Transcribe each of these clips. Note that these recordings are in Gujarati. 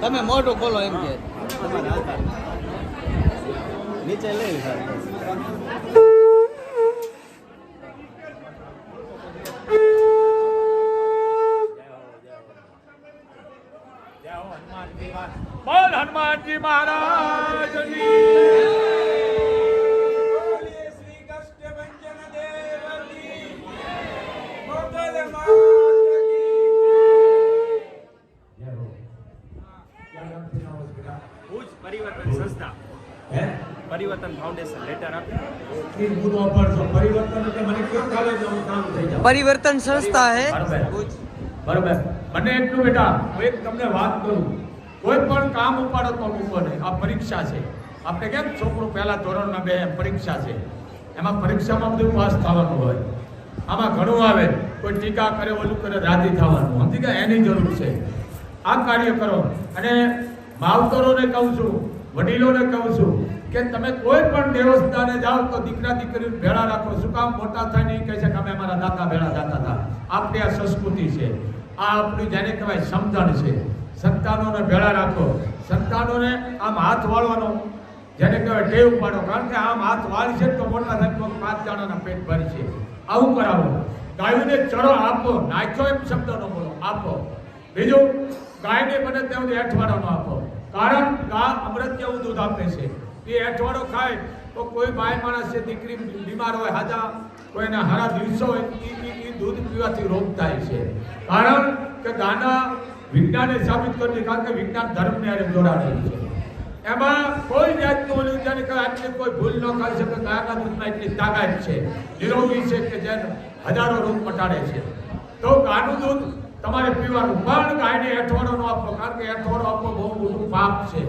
તમે મોટું ખોલો મોઢું ખોલો એમ કે. નીચે લઈ બોલ હનુમાનજી મહારાજની. પરિવર્તન સંસ્થા પરિવર્તન ફાઉન્ડેશન લેટર આપ્યું પરિવર્તન સંસ્થા હે? બરાબર. બરાબર. મને એટલું બેટા હું એક તમને વાત કરું. કોઈ પણ કામ ઉપાડો તો મૂકો નહીં. આ પરીક્ષા છે. આપણે કેમ છોકરું પહેલા ધોરણમાં બે પરીક્ષા છે. એમાં પરીક્ષામાં બધું પાસ થવાનું હોય. આમાં ઘણું આવે. કોઈ ટીકા કરે ઓલું કરે રાજી થવાનું. સમજી ગયા? એની જરૂર છે. આ કાર્ય કરો. અને માવતરોને કહું છું, વડીલોને કહું છું કે તમે કોઈ પણ દેવસ્થાને જાઓ તો દીકરા દીકરીને ભેળા રાખો. શું કામ મોટા થાય નહીં કહે છે કે અમે અમારા દાદા ભેળા જતા હતા. આપણી આ સંસ્કૃતિ છે. આ આપણી જેને કહેવાય સમજણ છે. સંતાનોને ભેળા રાખો. સંતાનોને આમ હાથ વાળવાનો જેને કહેવાય ટેવ પાડો કારણ કે આમ હાથ વાળશે તો મોટા થાય પાંચ જણાના પેટ ભરશે આવું કરાવો. ગાયોને ચડો, આપો. નાખ્યો એમ શબ્દ ન બોલો. આપો. બીજું, ગાયને બને ત્યાં સુધી આપો. કારણ ગા અમૃત જેવું દૂધ આપે છે? એ અઠવાડો ખાય તો કોઈ બાય માણસ છે દીકરી બીમાર હોય, હાજા, કોઈના હારા દિવસો હોય એ દૂધ પીવાથી રોગ થાય છે. કારણ કે ગાના વિજ્ઞાને સાબિત કરી કારણ કે વિજ્ઞાન ધર્મને હારે જોડાણેલું છે. એમાં કોઈ જાતનું ઓલું જેને કે આટલી કોઈ ભૂલ ન કરી શકે ગાયના દૂધમાં એટલી તાકાત છે. નિરોગી છે કે જેને હજારો રોગ મટાડે છે. તો ગાનું દૂધ તમારે પીવાનું પણ ગાયને અઠવાડો ન આપો, કારણ કે એઠવાડો આપવો બહુ મોટું પાપ છે.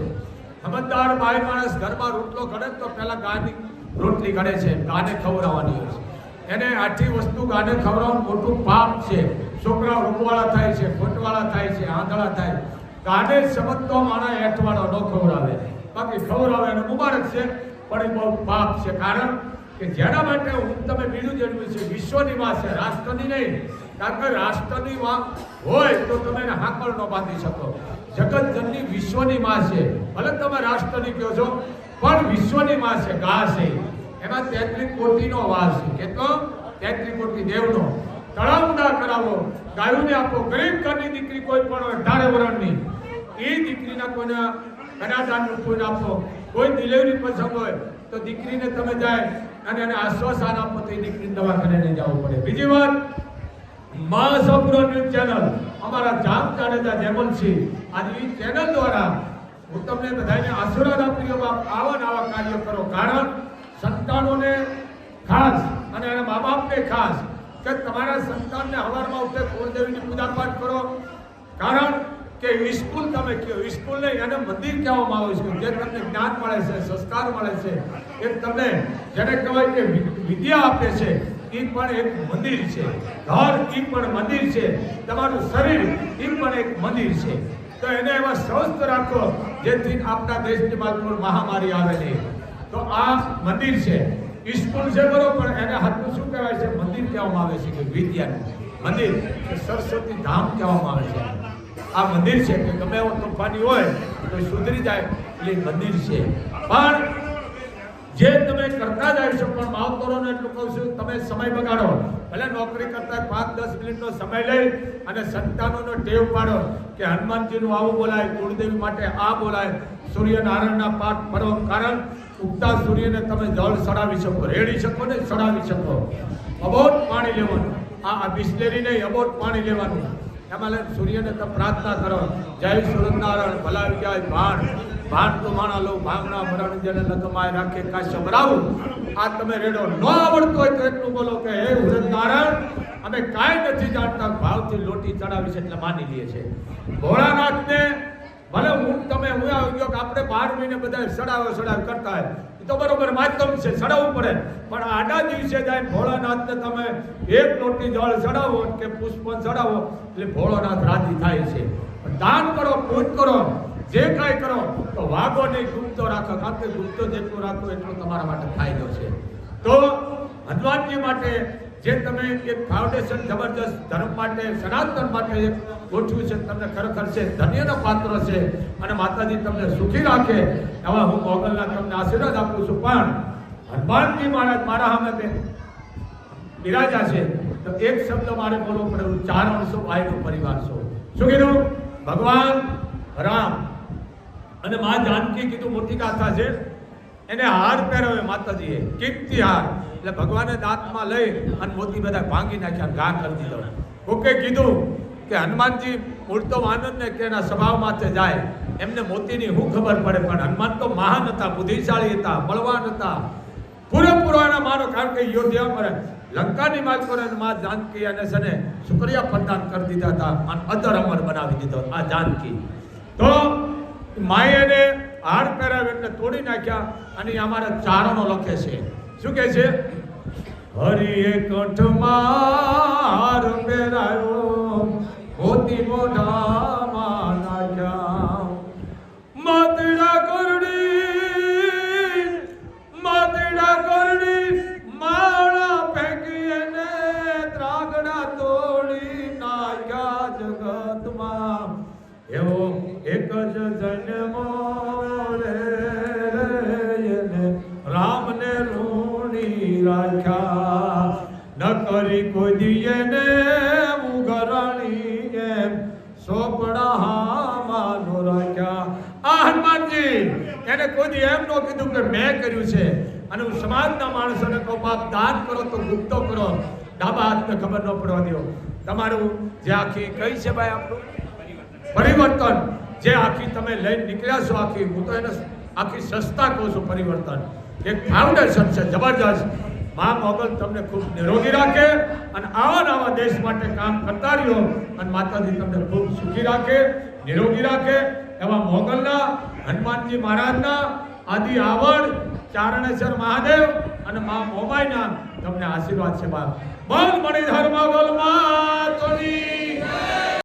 સમજદાર બાય માણસ ઘરમાં રોટલો ઘડે તો પહેલાં ગાયની રોટલી ઘડે છે, ગાને ખવડાવવાની હોય છે. એને આઠી વસ્તુ ગાને ખવડાવવાનું મોટું પાપ છે. છોકરા રૂપવાળા થાય છે ખોટવાળા થાય છે, આંધળા થાય. ગાને સમજતો માણસ એઠવાડો ન ખવડાવે. બાકી ખવડાવે એને મુબારક છે, પણ એ બહુ પાપ છે. કારણ કે જેના માટે હું તમે બીજું જન્મ્યું છે વિશ્વની વાત છે, રાષ્ટ્રની નહીં. કારણ કે રાષ્ટ્રની વાત હોય તો તમે એને હાંકળ ન બાંધી શકો. જગત જનની વિશ્વની માં છે. ભલે તમે રાષ્ટ્રની કહો છો, પણ વિશ્વની માં છે, ગા છે. એમાં તેત્રીસ કોટીનો વાસ છે. કેટલો? તેત્રી કોટી દેવનો. તળાવ ઊંડા કરાવો. ગાયોને આપો. ગરીબ ઘરની દીકરી કોઈ પણ હોય, અઢારે વર્ષની એ દીકરીના કોઈના કન્યાદાનનું કોઈ આપો. કોઈ ડિલિવરી પસંદ હોય, તો દીકરીને તમે જાય અને એને આશ્વાસન આપો તો એ દીકરીને દવાખાને નહીં જવું પડે. બીજી વાત મહાસપુરા ન્યૂઝ ચેનલ અમારા જામ જાડેજા જેમલસિંહ આજે એ ચેનલ દ્વારા હું તમને બધાને આશીર્વાદ આપી રહ્યો બાપ આવા નવા કાર્ય કરો. કારણ સંતાનોને ખાસ અને એના મા બાપને ખાસ કે તમારા સંતાનને હવારમાં ઉઠે કુળદેવીની પૂજા પાઠ કરો. કારણ કે સ્કૂલ તમે કહો સ્કૂલ નહીં, એને મંદિર કહેવામાં આવે છે, જે તમને જ્ઞાન મળે છે, સંસ્કાર મળે છે. એ તમને જેને કહેવાય કે વિદ્યા આપે છે એ પણ એક મંદિર છે. ઘર એ પણ મંદિર છે. તમારું શરીર એ પણ એક મંદિર છે. તો એને એવા સ્વસ્થ રાખો, જેથી આપણા દેશની બાજુ મહામારી આવે નહીં. તો આ મંદિર છે. સ્કૂલ છે બરોબર, એને હાથનું શું કહેવાય છે? મંદિર કહેવામાં આવે છે કે વિદ્યાનું મંદિર, કે સરસ્વતી ધામ કહેવામાં આવે છે. આ મંદિર છે, કે ગમે એવો તોફાની હોય, તો સુધરી જાય એ મંદિર છે. પણ જે તમે કરતા જાય છો પણ માવતરોને એટલું કહું છું, તમે સમય બગાડો. ભલે નોકરી કરતા પાંચ, દસ મિનિટનો સમય લઈ અને સંતાનોનો ટેવ પાડો કે હનુમાનજીનું આવું બોલાય, કુળદેવી માટે આ બોલાય, સૂર્યનારાયણના પાઠ કરો કારણ ઉગતા સૂર્યને તમે જળ ચડાવી શકો, રેડી શકો ને ચડાવી શકો. અબોટ પાણી લેવાનું. આ બિસ્લેરી નહીં, અબોટ પાણી લેવાનું. એમાં સૂર્યને તમે પ્રાર્થના કરો. જય સૂર્યનારાયણ ભલા વિજય ભાણ તો માણા લો ભાંગના મરણ જેને લગમાય રાખે કાશ્ય બરાવું આ તમે રેડો ન આવડતો હોય તો એટલું બોલો કે, હે સૂર્યનારાયણ અમે કાંઈ નથી જાણતા, ભાવથી લોટી ચડાવી છે એટલે માની લઈએ છે ભોળાનાથને, ભલે હું તમે હું આવી ગયો કે આપણે બાર મહિને બધા સડાવે સડાવે કરતા હોય તો બરોબર માધ્યમ છે, સડાવવું પડે. પણ આડા દિવસે જાય ભોળાનાથને તમે એક લોટી જળ ચડાવો કે પુષ્પ ચડાવો એટલે ભોળાનાથ રાજી થાય છે. દાન કરો, પૂજ કરો. જે કાંઈ કરો, તો વાગો નહીં ગુપ્તો રાખો કે ગુપ્તો જેટલું રાખો, એટલો તમારા માટે ફાયદો છે. તો હનુમાનજી માટે જે તમે એક ફાઉન્ડેશન જબરજસ્ત ધર્મ માટે, સનાતન માટે એક ગોઠવ્યું છે, તમને ખરેખર છે, ધન્યનો પાત્ર છે, અને માતાજી તમને સુખી રાખે, એવા હું મોગલના તમને આશીર્વાદ આપું છું. પણ હનુમાનજી મહારાજ મારા સામે બિરાજા છે, તો એક શબ્દ મારે બોલવો પડે ચાર વર્ષો ભાઈનો પરિવાર છો. શું કીધું? ભગવાન રામ. અને મા જાનકી કીધું મોટી ગાથા છે એને હાર પહેરાવે માતાજીએ. કિંમતી હાર. એટલે ભગવાને દાંતમાં લઈ અને મોતી બધા ભાંગી નાખ્યા ઘા કરી દીધો. કોકે કીધું કે, હનુમાનજી મૂળ તો આનંદ ને કે એના સ્વભાવ માથે જાય. એમને મોતીની શું ખબર પડે, પણ હનુમાન તો મહાન હતા, બુદ્ધિશાળી હતા, બળવાન હતા. પૂરેપૂરો માનો, કારણ કે યોધ્યા પર લંકાની માલ પર મા જાનકી અને સને શુક્રિયા પ્રદાન કરી દીધા હતા અને અદર અમર બનાવી દીધો, આ જાનકી. તો માએ હાર પહેરાવી એટલે તોડી નાખ્યા અને અમારા ચારણો લખે છે. શું કહે છે? હરિએ કંઠમાં હાર પહેરાયો મોતી મોઢામાં નાખ્યા કરી કોઈ દિયે ને ઉઘરાણી એમ. સોપડા હામાનો રાખ્યા. આ હનુમાનજી, એને કોઈ દી એમ નો કીધું કે મેં કર્યું છે. અને હું સમાજના માણસોને કહું, બાપ, દાન કરો તો ગુપ્તો કરો. ડાબા હાથને ખબર ન પડવા દો. તમારું જે આખી કઈ છે ભાઈ આપણું? પરિવર્તન. જે આખી તમે લઈને નીકળ્યા છો આખી, હું તો એને આખી સસ્તા કહું છું પરિવર્તન. એક ફાઉન્ડેશન છે, જબરજસ્ત. મા મોગલ તમને ખૂબ નિરોગી રાખે અને આવા નવા દેશ માટે કામ કરતા રહ્યો અને માતાજી તમને ખૂબ સુખી રાખે, નિરોગી રાખે. એવા મોગલના, હનુમાનજી મહારાજના, આદિ આવડ, ચારણેશ્વર મહાદેવ અને મા મોબાઈના તમને આશીર્વાદ છે બાપ બોલ મણિધર મોગલ માતની